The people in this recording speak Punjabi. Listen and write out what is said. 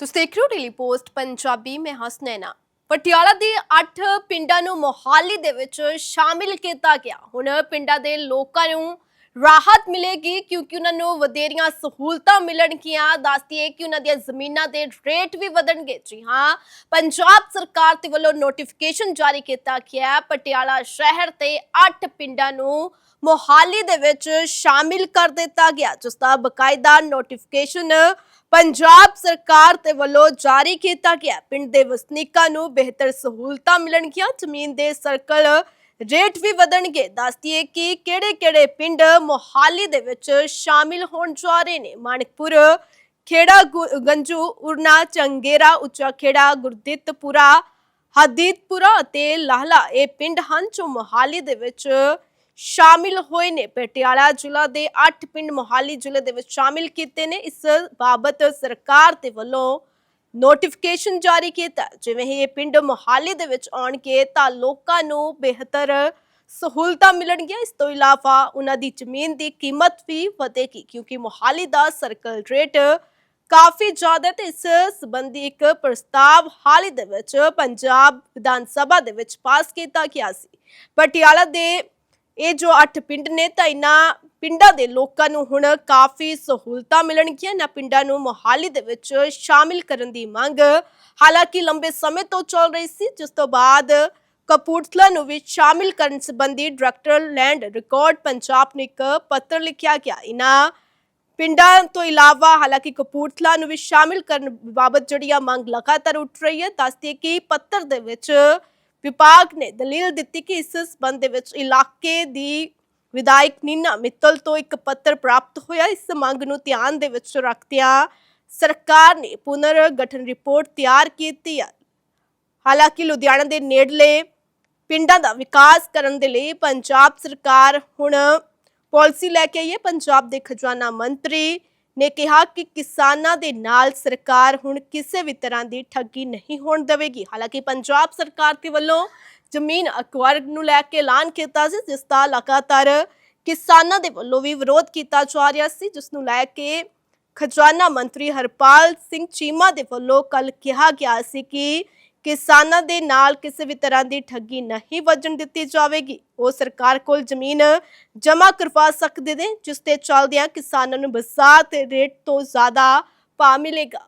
ਤੁਸੀਂ ਦੇਖ ਰਹੇ ਹੋ ਡੇਲੀ ਪੋਸਟ ਪੰਜਾਬੀ, ਮੈਂ ਹਸਨੈਨਾ ਪਟਿਆਲਾ ਦੇ 8 ਪਿੰਡਾਂ ਨੂੰ ਮੋਹਾਲੀ ਦੇ ਵਿੱਚ ਸ਼ਾਮਿਲ ਕੀਤਾ ਗਿਆ। ਹੁਣ ਪਿੰਡਾਂ ਦੇ ਲੋਕਾਂ ਨੂੰ ਰਾਹਤ ਮਿਲੇਗੀ ਕਿਉਂਕਿ ਉਹਨਾਂ ਨੂੰ ਵਧੇਰੀਆਂ ਸਹੂਲਤਾਂ ਮਿਲਣਗੀਆਂ। ਦੱਸਦੀ ਕਿ ਉਹਨਾਂ ਦੀਆਂ ਜ਼ਮੀਨਾਂ ਦੇ ਰੇਟ ਵੀ ਵਧਣਗੇ। ਜੀ ਹਾਂ, ਪੰਜਾਬ ਸਰਕਾਰ ਦੇ ਵੱਲੋਂ ਨੋਟੀਫਿਕੇਸ਼ਨ ਜਾਰੀ ਕੀਤਾ ਗਿਆ ਪਟਿਆਲਾ ਸ਼ਹਿਰ ਤੇ 8 ਪਿੰਡਾਂ ਨੂੰ ਮੋਹਾਲੀ ਦੇ ਵਿੱਚ ਸ਼ਾਮਿਲ ਕਰ ਦਿੱਤਾ ਗਿਆ। ਜਿਸ ਦਾ ਬਕਾਇਦਾ ਨੋਟੀਫਿਕੇਸ਼ਨ ਪੰਜਾਬ ਸਰਕਾਰ ਦੇ ਵੱਲੋਂ ਜਾਰੀ ਕੀਤਾ ਗਿਆ। ਪਿੰਡ ਦੇ ਵਸਨੀਕਾਂ ਨੂੰ ਬਿਹਤਰ ਸਹੂਲਤਾਂ ਮਿਲਣਗੀਆਂ। ਜ਼ਮੀਨ ਦੇ ਸਰਕਲ ਰੇਟ ਵੀ ਵਧਣਗੇ। ਦੱਸਦੀਏ ਕਿ ਕਿਹੜੇ-ਕਿਹੜੇ ਪਿੰਡ ਮੋਹਾਲੀ ਦੇ ਵਿੱਚ ਸ਼ਾਮਿਲ ਹੋਣ ਜਾ ਰਹੇ ਨੇ? ਮਾਨਕਪੁਰ, ਖੇੜਾ ਗੰਜੂ, ਉਰਨਾ, ਚੰਗੇਰਾ, ਉੱਚਾ ਖੇੜਾ, ਗੁਰਦਿੱਤਪੁਰਾ ਹਦੀਦਪੁਰਾ ਅਤੇ ਲਾਹਲਾ ਇਹ ਪਿੰਡ ਹਨ ਜੋ ਮੋਹਾਲੀ ਦੇ ਵਿੱਚ ਸ਼ਾਮਿਲ ਹੋਏ ਨੇ। ਪਟਿਆਲਾ ਜ਼ਿਲ੍ਹਾ ਦੇ 8 ਪਿੰਡ ਮੋਹਾਲੀ ਜ਼ਿਲ੍ਹੇ ਦੇ ਵਿੱਚ ਸ਼ਾਮਿਲ ਕੀਤੇ ਨੇ। ਇਸ ਬਾਬਤ ਸਰਕਾਰ ਦੇ ਵੱਲੋਂ ਨੋਟੀਫਿਕੇਸ਼ਨ ਜਾਰੀ ਕੀਤਾ। ਜਿਵੇਂ ਹੀ ਇਹ ਪਿੰਡ ਮੋਹਾਲੀ ਦੇ ਵਿੱਚ ਆਉਣਗੇ ਤਾਂ ਲੋਕਾਂ ਨੂੰ ਬਿਹਤਰ ਸਹੂਲਤਾਂ ਮਿਲਣਗੀਆਂ। ਇਸ ਤੋਂ ਇਲਾਵਾ ਉਹਨਾਂ ਦੀ ਜ਼ਮੀਨ ਦੀ ਕੀਮਤ ਵੀ ਵਧੇਗੀ, ਕਿਉਂਕਿ ਮੋਹਾਲੀ ਦਾ ਸਰਕਲ ਰੇਟ ਕਾਫੀ ਜ਼ਿਆਦਾ ਹੈ ਤੇ ਇਸ ਸੰਬੰਧੀ ਇੱਕ ਪ੍ਰਸਤਾਵ ਹਾਲ ਹੀ ਦੇ ਵਿੱਚ ਪੰਜਾਬ ਵਿਧਾਨ ਸਭਾ ਦੇ ਵਿੱਚ ਪਾਸ ਕੀਤਾ ਗਿਆ ਸੀ। ਪਟਿਆਲਾ ਦੇ ਇਹ ਜੋ 8 ਪਿੰਡ ਨੇ ਤਾਂ ਇਹਨਾਂ ਪਿੰਡਾਂ ਦੇ ਲੋਕਾਂ ਨੂੰ ਹੁਣ ਕਾਫੀ ਸਹੂਲਤਾਂ ਮਿਲਣਗੀਆਂ। ਨਾ ਪਿੰਡਾਂ ਨੂੰ ਮੋਹਾਲੀ ਦੇ ਵਿੱਚ ਸ਼ਾਮਿਲ ਕਰਨ ਦੀ ਮੰਗ ਹਾਲਾਂਕਿ ਲੰਬੇ ਸਮੇਂ ਤੋਂ ਚੱਲ ਰਹੀ ਸੀ, ਜਿਸ ਤੋਂ ਬਾਅਦ ਕਪੂਰਥਲਾ ਨੂੰ ਵੀ ਸ਼ਾਮਿਲ ਕਰਨ ਸੰਬੰਧੀ ਡਾਇਰੈਕਟਰ ਲੈਂਡ ਰਿਕਾਰਡ ਪੰਜਾਬ ਨੂੰ ਇੱਕ ਪੱਤਰ ਲਿਖਿਆ ਗਿਆ। ਇਹਨਾਂ ਪਿੰਡਾਂ ਤੋਂ ਇਲਾਵਾ ਹਾਲਾਂਕਿ ਕਪੂਰਥਲਾ ਨੂੰ ਵੀ ਸ਼ਾਮਿਲ ਕਰਨ ਬਾਬਤ ਜਿਹੜੀ ਆ ਮੰਗ ਲਗਾਤਾਰ ਉੱਠ ਰਹੀ ਹੈ, ਦੱਸਦੀ ਕਿ ਪੱਤਰ ਦੇ ਵਿੱਚ ਵਿਭਾਗ ਨੇ ਦਲੀਲ ਦਿੱਤੀ ਕਿ ਇਸ ਸਬੰਧ ਦੇ ਵਿੱਚ ਇਲਾਕੇ ਦੀ ਵਿਧਾਇਕ ਨੀਨਾ ਮਿੱਤਲ ਤੋਂ ਇੱਕ ਪੱਤਰ ਪ੍ਰਾਪਤ ਹੋਇਆ। ਇਸ ਮੰਗ ਨੂੰ ਧਿਆਨ ਦੇ ਵਿੱਚ ਰੱਖਦਿਆਂ ਸਰਕਾਰ ਨੇ ਪੁਨਰ ਗਠਨ ਰਿਪੋਰਟ ਤਿਆਰ ਕੀਤੀ ਹੈ। ਹਾਲਾਂਕਿ ਲੁਧਿਆਣਾ ਦੇ ਨੇੜਲੇ ਪਿੰਡਾਂ ਦਾ ਵਿਕਾਸ ਕਰਨ ਦੇ ਲਈ ਪੰਜਾਬ ਸਰਕਾਰ ਹੁਣ ਪਾਲਿਸੀ ਲੈ ਕੇ ਆਈ ਹੈ। ਪੰਜਾਬ ਦੇ ਖਜ਼ਾਨਾ ਮੰਤਰੀ ਨੇ ਕਿਹਾ ਕਿ ਕਿਸਾਨਾਂ ਦੇ ਨਾਲ ਸਰਕਾਰ ਹੁਣ ਕਿਸੇ ਵੀ ਤਰ੍ਹਾਂ ਦੀ ਠੱਗੀ ਨਹੀਂ ਹੋਣ ਦੇਵੇਗੀ। ਹਾਲਾਂਕਿ ਪੰਜਾਬ ਸਰਕਾਰ ਦੇ ਵੱਲੋਂ ਜ਼ਮੀਨ ਅਕਵਾਇਰ ਨੂੰ ਲੈ ਕੇ ਐਲਾਨ ਕੀਤਾ ਸੀ, ਜਿਸ ਦਾ ਲਗਾਤਾਰ ਕਿਸਾਨਾਂ ਦੇ ਵੱਲੋਂ ਵੀ ਵਿਰੋਧ ਕੀਤਾ ਜਾ ਰਿਹਾ ਸੀ, ਜਿਸ ਨੂੰ ਲੈ ਕੇ ਖਜ਼ਾਨਾ ਮੰਤਰੀ ਹਰਪਾਲ ਸਿੰਘ ਚੀਮਾ ਦੇ ਵੱਲੋਂ ਕੱਲ ਕਿਹਾ ਗਿਆ ਸੀ ਕਿ ਕਿਸਾਨਾਂ ਦੇ ਨਾਲ ਕਿਸੇ ਵੀ ਤਰ੍ਹਾਂ ਦੀ ਠੱਗੀ ਨਹੀਂ ਵੱਜਣ ਦਿੱਤੀ ਜਾਵੇਗੀ। ਉਹ ਸਰਕਾਰ ਕੋਲ ਜ਼ਮੀਨ ਜਮ੍ਹਾਂ ਕਰਵਾ ਸਕਦੇ ਨੇ, ਜਿਸ ਤੇ ਚੱਲਦਿਆਂ ਕਿਸਾਨਾਂ ਨੂੰ ਬਸਾਤ ਰੇਟ ਤੋਂ ਜ਼ਿਆਦਾ ਭਾਅ ਮਿਲੇਗਾ।